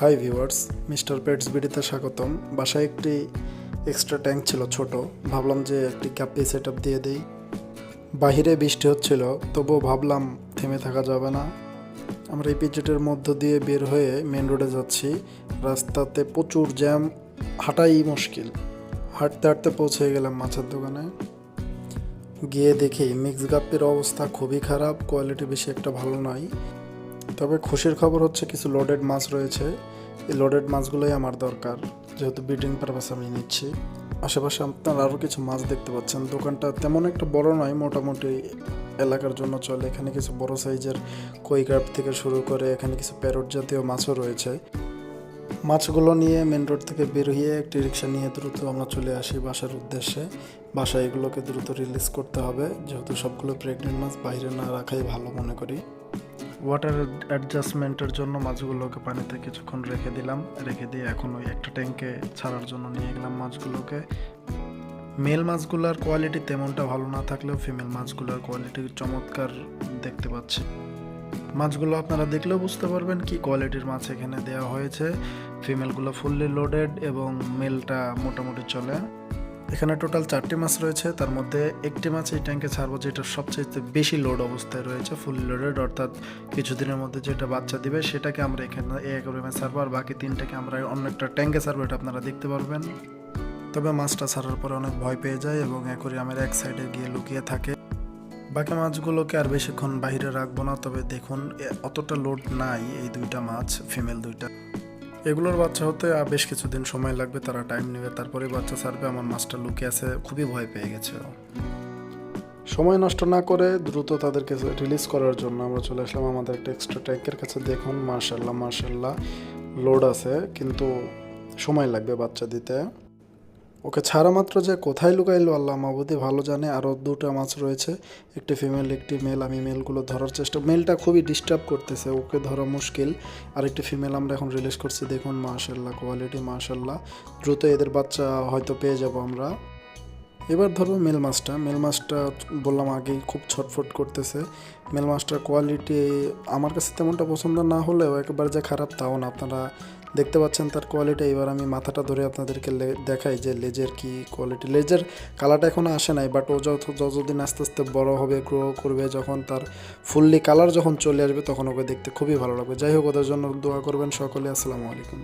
High viewers mister pets বিডিতে স্বাগতম। বাসায় একটি এক্সট্রা ট্যাঙ্ক ছিল, ছোট। ভাবলাম যে একটি ক্যাপি সেট দিয়ে দিই। বাহিরে বৃষ্টি হচ্ছিল, তবুও ভাবলাম থেমে থাকা যাবে না। আমরা এই পিচেটের মধ্য দিয়ে বের হয়ে মেন রোডে যাচ্ছি। রাস্তাতে প্রচুর জ্যাম হাঁটাই মুশকিল। হাঁটতে হাঁটতে পৌঁছে গেলাম মাছের দোকানে। গিয়ে দেখি মিক্স গাপ্পির অবস্থা খুবই খারাপ কোয়ালিটি বেশি একটা ভালো নয়। তবে খুশির খবর হচ্ছে কিছু লোডেড মাছ রয়েছে। এই লোডেড মাছগুলোই আমার দরকার। যেহেতু ব্রিডিং পারপাস আমি নিচ্ছি। আশেপাশে আপনারা আরও কিছু মাছ দেখতে পাচ্ছেন। দোকানটা তেমন একটা বড় নয়, মোটামুটি এলাকার জন্য চলে। এখানে কিছু বড় সাইজের কই কার্প থেকে শুরু করে এখানে কিছু প্যারট জাতীয় মাছও রয়েছে। মাছগুলো নিয়ে মেন রোড থেকে বের হয়ে একটি রিক্সা নিয়ে দ্রুত আমরা চলে আসি বাসার উদ্দেশ্যে। বাসায় এগুলোকে দ্রুত রিলিজ করতে হবে। যেহেতু সবগুলো প্রেগনেন্ট মাছ, বাইরে না রাখাই ভালো মনে করি। ওয়াটার অ্যাডজাস্টমেন্টের জন্য মাছগুলোকে পানিতে কিছুক্ষণ রেখে দিলাম। রেখে দিয়ে এখন ওই একটা ট্যাঙ্কে ছাড়ার জন্য নিয়ে গেলাম মাছগুলোকে। মেল মাছগুলোর কোয়ালিটি তেমনটা ভালো না থাকলেও ফিমেল মাছগুলোর কোয়ালিটি চমৎকার দেখতে পাচ্ছি। মাছগুলো আপনারা দেখলেও বুঝতে পারবেন কি কোয়ালিটির মাছ এখানে দেওয়া হয়েছে। ফিমেলগুলো ফুললি লোডেড এবং মেলটা মোটামুটি চলে। এখানে টোটাল চারটি মাছ রয়েছে, তার মধ্যে একটি মাছ এই ট্যাঙ্কে ছাড়বো যেটা সবচেয়ে বেশি লোড অবস্থায় রয়েছে ফুল লোডেড অর্থাৎ কিছুদিনের মধ্যে যেটা বাচ্চা দিবে সেটাকে আমরা এখানে এই অ্যাকোরিয়ামে ছাড়বো, আর বাকি তিনটাকে আমরা অন্য একটা ট্যাঙ্কে ছাড়বো, এটা আপনারা দেখতে পারবেন। তবে মাছটা ছাড়ার পরে অনেক ভয় পেয়ে যায় এবং অ্যাকোরিয়ামের এক সাইডে গিয়ে লুকিয়ে থাকে। বাকি মাছগুলোকে আর বেশিক্ষণ বাইরে রাখব না, তবে দেখুন অতটা লোড নাই এই দুইটা মাছ ফিমেল দুইটা। এগুলোর বাচ্চা হতে বেশ কিছুদিন সময় লাগবে, তারা টাইম নেবে। তারপরে বাচ্চা ছাড়বে, আমার মাছটা লুকিয়ে আছে, খুবই ভয় পেয়ে গেছে সময় নষ্ট না করে দ্রুত তাদেরকে রিলিজ করার জন্য আমরা চলে আসলাম আমাদের একটা এক্সট্রা ট্যাঙ্কের কাছে। দেখুন মার্শাল্লাহ মার্শাল্লাহ লোড আছে, কিন্তু সময় লাগবে বাচ্চা দিতে। ওকে ছাড়া মাত্র যে কোথায় লুকাইলো আল্লাহ মাবুদি ভালো জানে, আরও দুটো মাছ রয়েছে। একটি ফিমেল একটি মেল আমি মেলগুলো ধরার চেষ্টা মেলটা খুবই ডিস্টার্ব করতেছে, ওকে ধরা মুশকিল। আর একটি ফিমেল আমরা এখন রিলিজ করছি, দেখুন মাশাল্লাহ কোয়ালিটি মাশাল্লাহ দ্রুত এদের বাচ্চা হয়তো পেয়ে যাব আমরা। এবার ধরো মেল মাছটা মেল মাছটা বললাম আগেই খুব ছটফট করতেছে। মেল মাছটার কোয়ালিটি আমার কাছে তেমনটা পছন্দ না হলেও একেবারে যে খারাপ তাও না। আপনারা দেখতে পাচ্ছেন তার কোয়ালিটি এবার আমি মাথাটা ধরে আপনাদেরকে দেখাই যে লেজের কি কোয়ালিটি লেজের কালারটা এখনও আসে নাই বাট ও যত, যতদিন আস্তে আস্তে বড়ো হবে গ্রো করবে, যখন তার ফুললি কালার যখন চলে আসবে, তখন ওকে দেখতে খুবই ভালো লাগবে। যাই হোক, ওদের জন্য দোয়া করবেন সকলে। আসসালামু আলাইকুম।